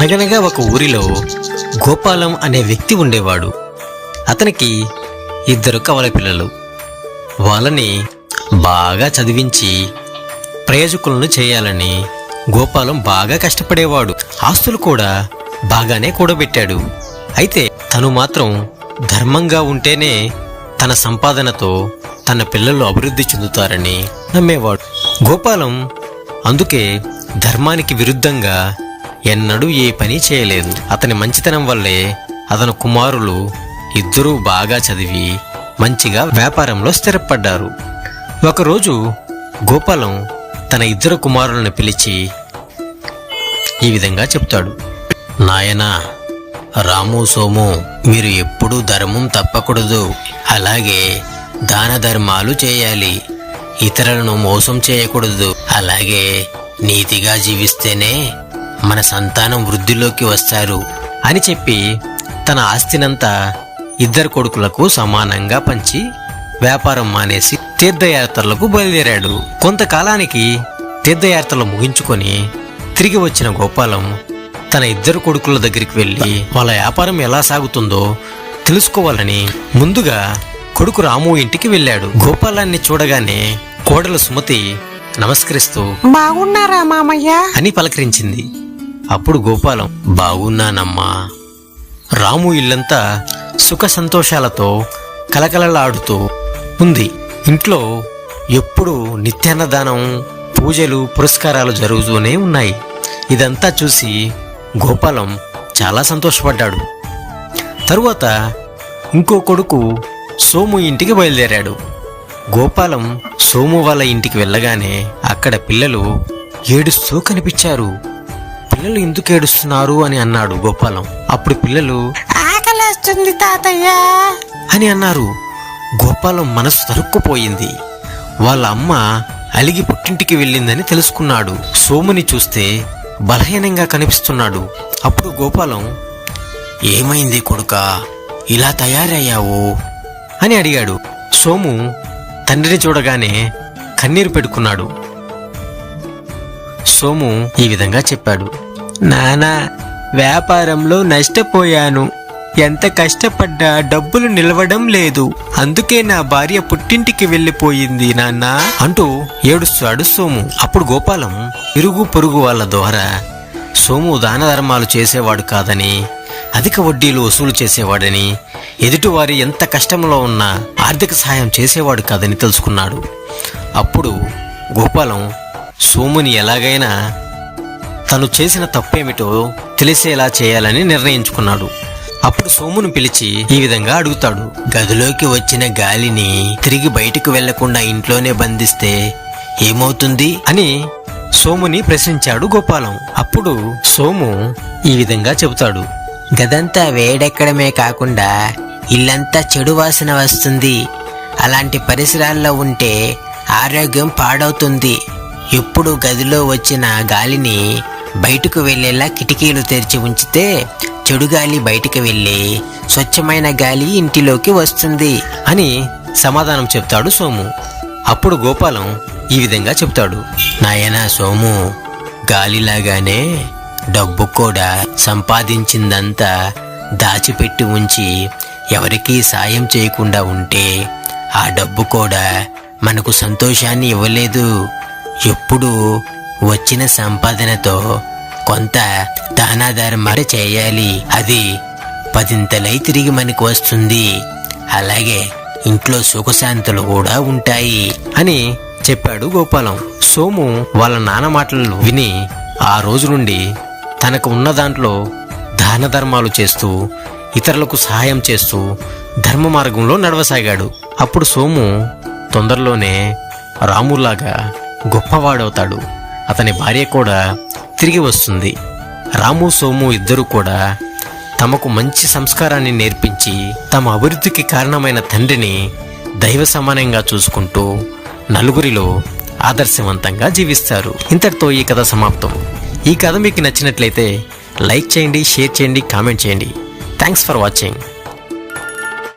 అనగనగా ఒక ఊరిలో గోపాలం అనే వ్యక్తి ఉండేవాడు. అతనికి ఇద్దరు కవల పిల్లలు. వాళ్ళని బాగా చదివించి ప్రయోజకులను చేయాలని గోపాలం బాగా కష్టపడేవాడు. ఆస్తులు కూడా బాగానే కూడబెట్టాడు. అయితే తను మాత్రం ధర్మంగా ఉంటేనే తన సంపాదనతో తన పిల్లలు అభివృద్ధి చెందుతారని నమ్మేవాడు. గోపాలం అందుకే ధర్మానికి విరుద్ధంగా ఎన్నడూ ఏ పని చేయలేదు. అతని మంచితనం వల్లే అతని కుమారులు ఇద్దరూ బాగా చదివి మంచిగా వ్యాపారంలో స్థిరపడ్డారు. ఒకరోజు గోపాలం తన ఇద్దరు కుమారులను పిలిచి ఈ విధంగా చెప్తాడు. నాయనా రాము సోము మీరు ఎప్పుడూ ధర్మం తప్పకూడదు. అలాగే దాన ధర్మాలు చేయాలి. ఇతరులను మోసం చేయకూడదు. అలాగే నీతిగా జీవిస్తేనే మన సంతానం వృద్ధిలోకి వస్తారు అని చెప్పి తన ఆస్తినంతా ఇద్దరు కొడుకులకు సమానంగా పంచి వ్యాపారం మానేసి తీర్థయాత్రలకు బయలుదేరాడు. కొంతకాలానికి తీర్థయాత్రలు ముగించుకొని తిరిగి వచ్చిన గోపాలం తన ఇద్దరు కొడుకుల దగ్గరికి వెళ్ళి వాళ్ళ వ్యాపారం ఎలా సాగుతుందో తెలుసుకోవాలని ముందుగా కొడుకు రాము ఇంటికి వెళ్ళాడు. గోపాలాన్ని చూడగానే కోడలు సుమతి నమస్కరిస్తూ బాగున్నారా మామయ్య? అని పలకరించింది. అప్పుడు గోపాలం బాగున్నానమ్మా. రాము ఇల్లంతా సుఖ సంతోషాలతో కలకలలాడుతూ ఉంది. ఇంట్లో ఎప్పుడూ నిత్యాన్నదానం పూజలు పురస్కారాలు జరుగుతూనే ఉన్నాయి. ఇదంతా చూసి గోపాలం చాలా సంతోషపడ్డాడు. తరువాత ఇంకో కొడుకు సోము ఇంటికి బయలుదేరాడు. గోపాలం సోము వాళ్ళ ఇంటికి వెళ్ళగానే అక్కడ పిల్లలు ఏడుస్తూ కనిపించారు. పిల్లలు ఎందుకు ఏడుస్తున్నారు అని అన్నాడు గోపాలం. అప్పుడు పిల్లలు ఆకలేస్తుంది తాతయ్య. అని అన్నారు. గోపాలం మనసు తరుక్కుపోయింది. వాళ్ళ అమ్మ అలిగి పుట్టింటికి వెళ్ళిందని తెలుసుకున్నాడు. సోముని చూస్తే బలహీనంగా కనిపిస్తున్నాడు. అప్పుడు గోపాలం ఏమైంది కొడుకా? ఇలా తయారయ్యావు? అని అడిగాడు. సోము తండ్రిని చూడగానే కన్నీరు పెట్టుకున్నాడు. సోము ఈ విధంగా చెప్పాడు. నానా వ్యాపారంలో నష్టపోయాను. ఎంత కష్టపడ్డా డబ్బులు నిలవడం లేదు. అందుకే నా భార్య పుట్టింటికి వెళ్ళిపోయింది నాన్న అంటూ ఏడుస్తాడు సోము. అప్పుడు గోపాలం ఇరుగు పొరుగు వాళ్ళ ద్వారా సోము దాన ధర్మాలు చేసేవాడు కాదని అధిక వడ్డీలు వసూలు చేసేవాడని ఎదుటివారి ఎంత కష్టంలో ఉన్నా ఆర్థిక సహాయం చేసేవాడు కాదని తెలుసుకున్నాడు. అప్పుడు గోపాలం సోముని ఎలాగైనా తను చేసిన తప్పేమిటో తెలిసేలా చేయాలని నిర్ణయించుకున్నాడు. అప్పుడు సోమును పిలిచి ఈ విధంగా అడుగుతాడు. గదిలోకి వచ్చిన గాలిని తిరిగి బయటకు వెళ్ళకుండా ఇంట్లోనే బంధిస్తే ఏమవుతుంది? అని సోముని ప్రశ్నించాడు గోపాలం. అప్పుడు సోము ఈ విధంగా చెబుతాడు. గదంతా వేడెక్కడమే కాకుండా ఇల్లంతా చెడు వాసన వస్తుంది. అలాంటి పరిసరాల్లో ఉంటే ఆరోగ్యం పాడవుతుంది. ఎప్పుడు గదిలో వచ్చిన గాలిని బయటకు వెళ్ళేలా కిటికీలు తెరిచి ఉంచితే చెడు గాలి బయటికి వెళ్ళి స్వచ్ఛమైన గాలి ఇంటిలోకి వస్తుంది అని సమాధానం చెప్తాడు సోము. అప్పుడు గోపాలం ఈ విధంగా చెప్తాడు. నాయనా సోము గాలిలాగానే డబ్బు కూడా సంపాదించిందంతా దాచిపెట్టి ఉంచి ఎవరికీ సాయం చేయకుండా ఉంటే ఆ డబ్బు కూడా మనకు సంతోషాన్ని ఇవ్వలేదు. ఎప్పుడూ వచ్చిన సంపాదనతో కొంత దానాధారమాట చేయాలి. అది పదింతలై తిరిగి మనకు వస్తుంది. అలాగే ఇంట్లో సుఖశాంతులు కూడా ఉంటాయి అని చెప్పాడు గోపాలం. సోము వాళ్ళ నాన్న మాటలు విని ఆ రోజు నుండి తనకు ఉన్న దాంట్లో దాన ధర్మాలు చేస్తూ ఇతరులకు సహాయం చేస్తూ ధర్మ మార్గంలో నడవసాగాడు. అప్పుడు సోము తొందరలోనే రాములాగా గొప్పవాడవుతాడు. అతని భార్య కూడా తిరిగి వస్తుంది. రాము సోము ఇద్దరు కూడా తమకు మంచి సంస్కారాన్ని నేర్పించి తమ అభివృద్ధికి కారణమైన తండ్రిని దైవ సమానంగా చూసుకుంటూ నలుగురిలో ఆదర్శవంతంగా జీవిస్తారు. ఇంతటితో ఈ కథ సమాప్తం. ఈ కథ మీకు నచ్చినట్లయితే లైక్ చేయండి షేర్ చేయండి కామెంట్ చేయండి. Thanks for watching.